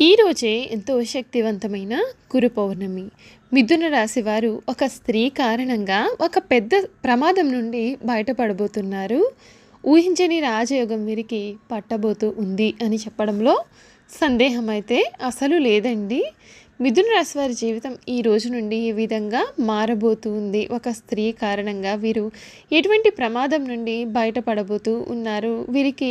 ఈరోజే ఎంతో శక్తివంతమైన గురు పౌర్ణమి. మిథున రాశి వారు ఒక స్త్రీ కారణంగా ఒక పెద్ద ప్రమాదం నుండి బయటపడబోతున్నారు. ఊహించని రాజయోగం వీరికి పట్టబోతూ ఉంది అని చెప్పడంలో సందేహం అయితే అసలు లేదండి. మిథున రాశి వారి జీవితం ఈ రోజు నుండి ఈ విధంగా మారబోతుంది ఒక స్త్రీ కారణంగా వీరు ఎటువంటి ప్రమాదం నుండి బయటపడబోతూ ఉన్నారు. వీరికి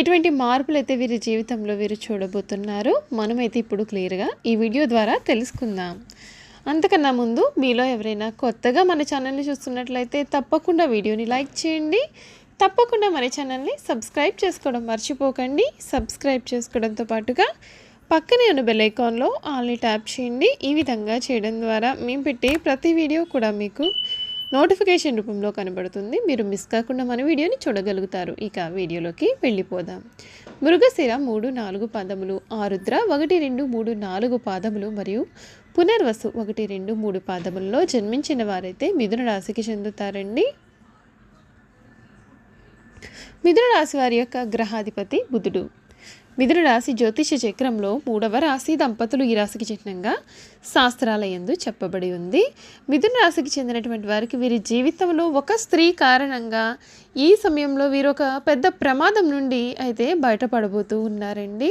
ఎటువంటి మార్పులు అయితే వీరి జీవితంలో వీరు చూడబోతున్నారు మనమైతే ఇప్పుడు క్లియర్గా ఈ వీడియో ద్వారా తెలుసుకుందాం. అంతకన్నా ముందు మీలో ఎవరైనా కొత్తగా మన ఛానల్ని చూస్తున్నట్లయితే తప్పకుండా వీడియోని లైక్ చేయండి. తప్పకుండా మన ఛానల్ని సబ్స్క్రైబ్ చేసుకోవడం మర్చిపోకండి. సబ్స్క్రైబ్ చేసుకోవడంతో పాటుగా పక్కనే ఉన్న బెల్ ఐకాన్లో ఆల్ని ట్యాప్ చేయండి. ఈ విధంగా చేయడం ద్వారా మేము పెట్టే ప్రతి వీడియో కూడా మీకు నోటిఫికేషన్ రూపంలో కనబడుతుంది. మీరు మిస్ కాకుండా మన వీడియోని చూడగలుగుతారు. ఇక వీడియోలోకి వెళ్ళిపోదాం. మృగశిర మూడు నాలుగు పాదములు ఆరుద్ర ఒకటి రెండు మూడు నాలుగు పాదములు మరియు పునర్వసు ఒకటి రెండు మూడు పాదములలో జన్మించిన వారైతే మిథున రాశికి చెందుతారండి. మిథున రాశి వారి యొక్క గ్రహాధిపతి బుధుడు. మిథున రాశి జ్యోతిష చక్రంలో మూడవ రాశి దంపతులు ఈ రాశికి చిహ్నంగా శాస్త్రాలయందు చెప్పబడి ఉంది. మిథున రాశికి చెందినటువంటి వారికి వీరి జీవితంలో ఒక స్త్రీ కారణంగా ఈ సమయంలో వీరు ఒక పెద్ద ప్రమాదం నుండి అయితే బయటపడబోతూ ఉన్నారండి.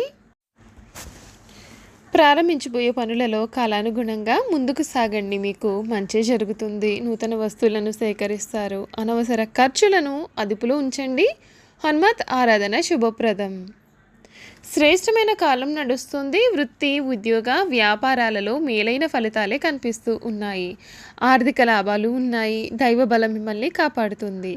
ప్రారంభించబోయే పనులలో కాలానుగుణంగా ముందుకు సాగండి. మీకు మంచి జరుగుతుంది. నూతన వస్తువులను సేకరిస్తారు. అనవసర ఖర్చులను అదుపులో ఉంచండి. హనుమత్ ఆరాధన శుభప్రదం. శ్రేష్టమైన కాలం నడుస్తుంది. వృత్తి ఉద్యోగ వ్యాపారాలలో మేలైన ఫలితాలే కనిపిస్తూ ఉన్నాయి. ఆర్థిక లాభాలు ఉన్నాయి. దైవబలం మిమ్మల్ని కాపాడుతుంది.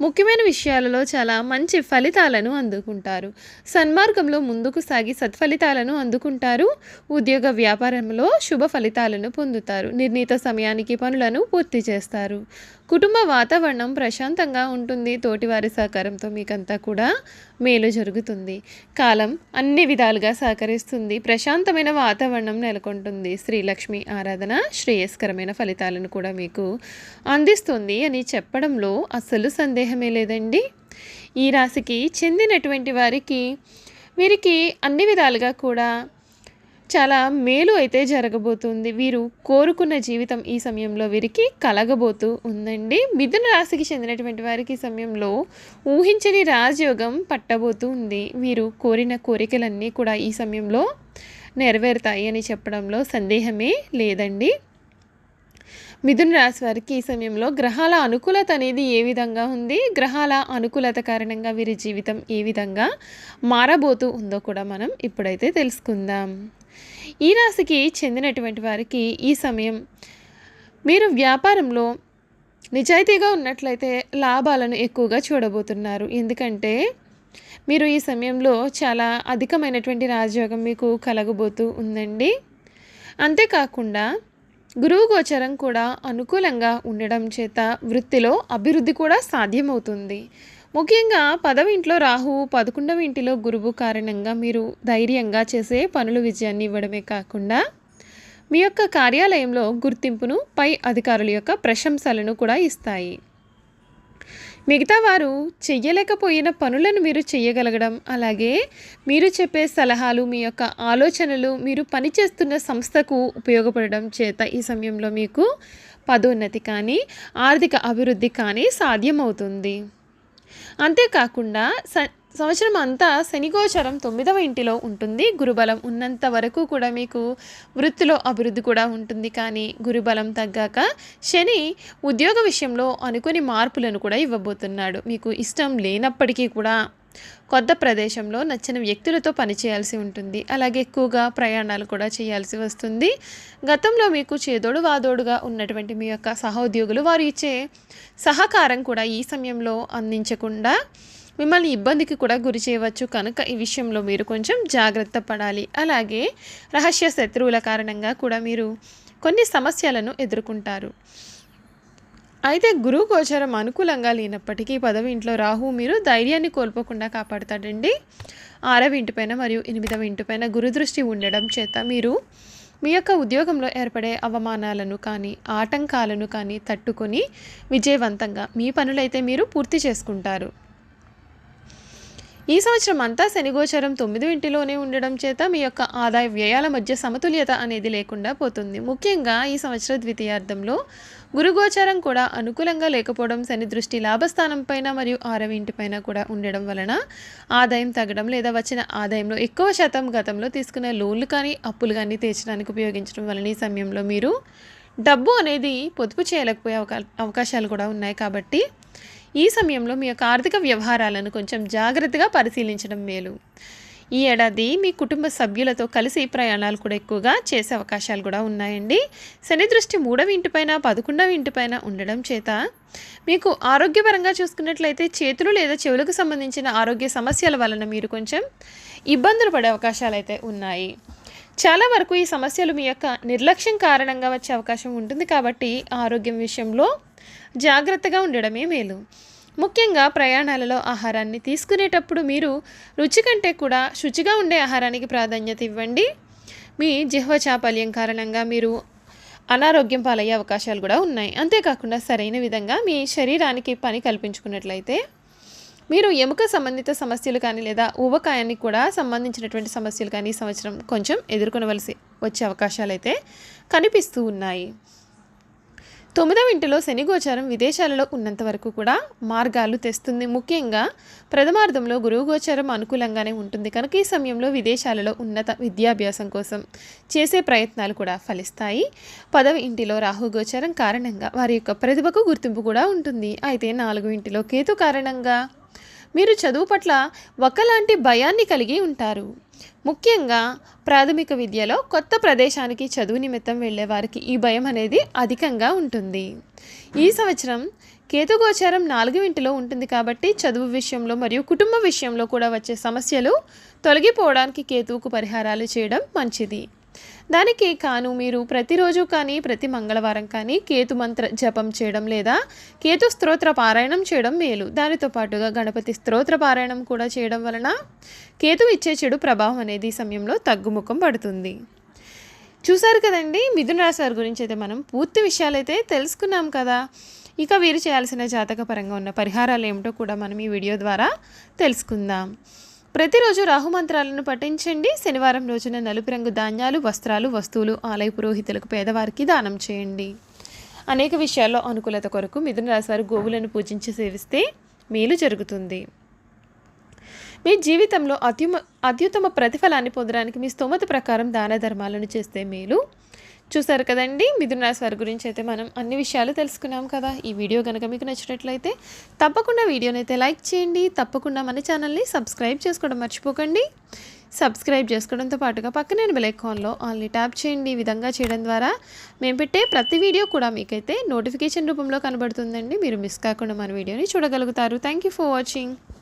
ముఖ్యమైన విషయాలలో చాలా మంచి ఫలితాలను అందుకుంటారు. సన్మార్గంలో ముందుకు సాగి సత్ఫలితాలను అందుకుంటారు. ఉద్యోగ వ్యాపారంలో శుభ ఫలితాలను పొందుతారు. నిర్ణీత సమయానికి పనులను పూర్తి చేస్తారు. కుటుంబ వాతావరణం ప్రశాంతంగా ఉంటుంది. తోటివారి సహకారంతో మీకంతా కూడా మేలు జరుగుతుంది. కాలం అన్ని విధాలుగా సహకరిస్తుంది. ప్రశాంతమైన వాతావరణం నెలకొంటుంది. శ్రీలక్ష్మి ఆరాధన శ్రేయస్కరమైన ఫలితాలను కూడా మీకు అందిస్తుంది అని చెప్పడంలో అస్సలు సందేహమే లేదండి. ఈ రాశికి చెందినటువంటి వారికి వీరికి అన్ని విధాలుగా కూడా చాలా మేలు అయితే జరగబోతుంది. వీరు కోరుకున్న జీవితం ఈ సమయంలో వీరికి కలగబోతూ ఉందండి. మిథున రాశికి చెందినటువంటి వారికి ఈ సమయంలో ఊహించని రాజయోగం పట్టబోతూ ఉంది. వీరు కోరిన కోరికలన్నీ కూడా ఈ సమయంలో నెరవేరుతాయి అని చెప్పడంలో సందేహమే లేదండి. మిథున రాశి వారికి ఈ సమయంలో గ్రహాల అనుకూలత అనేది ఏ విధంగా ఉంది? గ్రహాల అనుకూలత కారణంగా వీరి జీవితం ఏ విధంగా మారబోతూ ఉందో కూడా మనం ఇప్పుడైతే తెలుసుకుందాం. ఈ రాశికి చెందినటువంటి వారికి ఈ సమయం మీరు వ్యాపారంలో నిజాయితీగా ఉన్నట్లయితే లాభాలను ఎక్కువగా చూడబోతున్నారు. ఎందుకంటే మీరు ఈ సమయంలో చాలా అధికమైనటువంటి రాజయోగం మీకు కలగబోతూ ఉందండి. అంతేకాకుండా గురువు గోచరం కూడా అనుకూలంగా ఉండడం చేత వృత్తిలో అభివృద్ధి కూడా సాధ్యమవుతుంది. ముఖ్యంగా పదవి ఇంట్లో రాహువు పదకొండవ ఇంటిలో గురువు కారణంగా మీరు ధైర్యంగా చేసే పనులు విజయాన్ని ఇవ్వడమే కాకుండా మీ యొక్క కార్యాలయంలో గుర్తింపును పై అధికారుల యొక్క ప్రశంసలను కూడా ఇస్తాయి. మిగతా వారు చెయ్యలేకపోయిన పనులను మీరు చెయ్యగలగడం. అలాగే మీరు చెప్పే సలహాలు మీ యొక్క ఆలోచనలు మీరు పనిచేస్తున్న సంస్థకు ఉపయోగపడడం చేత ఈ సమయంలో మీకు పదోన్నతి కానీ ఆర్థిక అభివృద్ధి కానీ సాధ్యమవుతుంది. అంతేకాకుండా స సంవత్సరం అంతా శనిగోచరం తొమ్మిదవ ఇంటిలో ఉంటుంది. గురుబలం ఉన్నంత వరకు కూడా మీకు వృత్తిలో అభివృద్ధి కూడా ఉంటుంది. కానీ గురుబలం తగ్గాక శని ఉద్యోగ విషయంలో అనుకుని మార్పులను కూడా ఇవ్వబోతున్నాడు. మీకు ఇష్టం లేనప్పటికీ కూడా కొత్త ప్రదేశంలో నచ్చిన వ్యక్తులతో పనిచేయాల్సి ఉంటుంది. అలాగే ఎక్కువగా ప్రయాణాలు కూడా చేయాల్సి వస్తుంది. గతంలో మీకు చేదోడు వాదోడుగా ఉన్నటువంటి మీ యొక్క సహోద్యోగులు వారు ఇచ్చే సహకారం కూడా ఈ సమయంలో అందించకుండా మిమ్మల్ని ఇబ్బందికి కూడా గురి చేయవచ్చు. కనుక ఈ విషయంలో మీరు కొంచెం జాగ్రత్త పడాలి. అలాగే రహస్య శత్రువుల కారణంగా కూడా మీరు కొన్ని సమస్యలను ఎదుర్కొంటారు. అయితే గురువు గోచరం అనుకూలంగా లేనప్పటికీ పదవి ఇంట్లో రాహు మీరు ధైర్యాన్ని కోల్పోకుండా కాపాడతాడండి. ఆరవ ఇంటిపైన మరియు ఎనిమిదవ ఇంటిపైన గురుదృష్టి ఉండడం చేత మీరు మీ యొక్క ఉద్యోగంలో ఏర్పడే అవమానాలను కానీ ఆటంకాలను కానీ తట్టుకొని విజయవంతంగా మీ పనులైతే మీరు పూర్తి చేసుకుంటారు. ఈ సంవత్సరం అంతా శనిగోచరం తొమ్మిది ఇంటిలోనే ఉండడం చేత మీ యొక్క ఆదాయ వ్యయాల మధ్య సమతుల్యత అనేది లేకుండా పోతుంది. ముఖ్యంగా ఈ సంవత్సర ద్వితీయార్థంలో గురుగోచారం కూడా అనుకూలంగా లేకపోవడం శని దృష్టి లాభస్థానం పైన మరియు ఆరవ ఇంటిపైన కూడా ఉండడం వలన ఆదాయం తగ్గడం లేదా వచ్చిన ఆదాయంలో ఎక్కువ శాతం గతంలో తీసుకున్న లోన్లు కానీ అప్పులు కానీ తీర్చడానికి ఉపయోగించడం వలన ఈ సమయంలో మీరు డబ్బు అనేది పొదుపు చేయలేకపోయే అవకా అవకాశాలు కూడా ఉన్నాయి కాబట్టి ఈ సమయంలో మీ యొక్క ఆర్థిక వ్యవహారాలను కొంచెం జాగ్రత్తగా పరిశీలించడం మేలు. ఈ ఏడాది మీ కుటుంబ సభ్యులతో కలిసి ప్రయాణాలు కూడా ఎక్కువగా చేసే అవకాశాలు కూడా ఉన్నాయండి. శని దృష్టి మూడవ ఇంటిపైన పదకొండవ ఇంటిపైన ఉండడం చేత మీకు ఆరోగ్యపరంగా చూసుకున్నట్లయితే చేతులు లేదా చెవులకు సంబంధించిన ఆరోగ్య సమస్యల వలన మీరు కొంచెం ఇబ్బందులు పడే అవకాశాలు అయితే ఉన్నాయి. చాలా వరకు ఈ సమస్యలు మీ యొక్క నిర్లక్ష్యం కారణంగా వచ్చే అవకాశం ఉంటుంది కాబట్టి ఆరోగ్యం విషయంలో జాగ్రత్తగా ఉండడమే మేలు. ముఖ్యంగా ప్రయాణాలలో ఆహారాన్ని తీసుకునేటప్పుడు మీరు రుచి కంటే కూడా శుచిగా ఉండే ఆహారానికి ప్రాధాన్యత ఇవ్వండి. మీ జిహ్వ చాపల్యం కారణంగా మీరు అనారోగ్యం పాలయ్యే అవకాశాలు కూడా ఉన్నాయి. అంతేకాకుండా సరైన విధంగా మీ శరీరానికి పని కల్పించుకున్నట్లయితే మీరు ఎముక సంబంధిత సమస్యలు కానీ లేదా ఊబకాయానికి కూడా సంబంధించినటువంటి సమస్యలు కానీ ఈ సంవత్సరం కొంచెం ఎదుర్కొనవలసి వచ్చే అవకాశాలు అయితే కనిపిస్తూ ఉన్నాయి. తొమ్మిదవ ఇంటిలో శని గోచారం విదేశాలలో ఉన్నంత వరకు కూడా మార్గాలు తెస్తుంది. ముఖ్యంగా ప్రథమార్థంలో గురువు గోచారం అనుకూలంగానే ఉంటుంది. కనుక ఈ సమయంలో విదేశాలలో ఉన్నత విద్యాభ్యాసం కోసం చేసే ప్రయత్నాలు కూడా ఫలిస్తాయి. పదవ ఇంటిలో రాహు గోచారం కారణంగా వారి యొక్క ప్రతిభకు గుర్తింపు కూడా ఉంటుంది. అయితే నాలుగు ఇంటిలో కేతు కారణంగా మీరు చదువు పట్ల ఒకలాంటి భయాన్ని కలిగి ఉంటారు. ముఖ్యంగా ప్రాథమిక విద్యలో కొత్త ప్రదేశానికి చదువు నిమిత్తం వెళ్ళే వారికి ఈ భయం అనేది అధికంగా ఉంటుంది. ఈ సంవత్సరం కేతుగోచారం నాలుగు ఇంటిలో ఉంటుంది కాబట్టి చదువు విషయంలో మరియు కుటుంబ విషయంలో కూడా వచ్చే సమస్యలు తొలగిపోవడానికి కేతువుకు పరిహారాలు చేయడం మంచిది. దానికి కాను మీరు ప్రతిరోజు కానీ ప్రతి మంగళవారం కానీ కేతు మంత్ర జపం చేయడం లేదా కేతు స్తోత్ర పారాయణం చేయడం మేలు. దానితో పాటుగా గణపతి స్తోత్ర పారాయణం కూడా చేయడం వలన కేతు ఇచ్చే చెడు ప్రభావం అనేది ఈ సమయంలో తగ్గుముఖం పడుతుంది. చూసారు కదండి? మిథున రాశి వారి గురించి అయితే మనం పూర్తి విషయాలైతే తెలుసుకున్నాం కదా. ఇక వీరు చేయాల్సిన జాతక పరంగా ఉన్న పరిహారాలు ఏమిటో కూడా మనం ఈ వీడియో ద్వారా తెలుసుకుందాం. ప్రతిరోజు రాహుమంత్రాలను పఠించండి. శనివారం రోజున నలుపు రంగు ధాన్యాలు వస్త్రాలు వస్తువులు ఆలయ పురోహితులకు పేదవారికి దానం చేయండి. అనేక విషయాల్లో అనుకూలత కొరకు మిథున రాశి వారు గోవులను పూజించి సేవిస్తే మేలు జరుగుతుంది. మీ జీవితంలో అత్యుమ అత్యుత్తమ ప్రతిఫలాన్ని పొందడానికి మీ స్తోమత ప్రకారం దాన ధర్మాలను చేస్తే మేలు. చూసారు కదండి మిథున రాశి వారి గురించి అయితే మనం అన్ని విషయాలు తెలుసుకున్నాం కదా. ఈ వీడియో కనుక మీకు నచ్చినట్లయితే తప్పకుండా వీడియోని అయితే లైక్ చేయండి తప్పకుండా మన ఛానల్ని సబ్స్క్రైబ్ చేసుకోవడం మర్చిపోకండి. సబ్స్క్రైబ్ చేసుకోవడంతో పాటుగా పక్కనే బెలైకాన్లో ఆల్ని ట్యాప్ చేయండి. ఈ విధంగా చేయడం ద్వారా మేము పెట్టే ప్రతి వీడియో కూడా మీకైతే నోటిఫికేషన్ రూపంలో కనబడుతుందండి. మీరు మిస్ కాకుండా మన వీడియోని చూడగలుగుతారు. Thank you for watching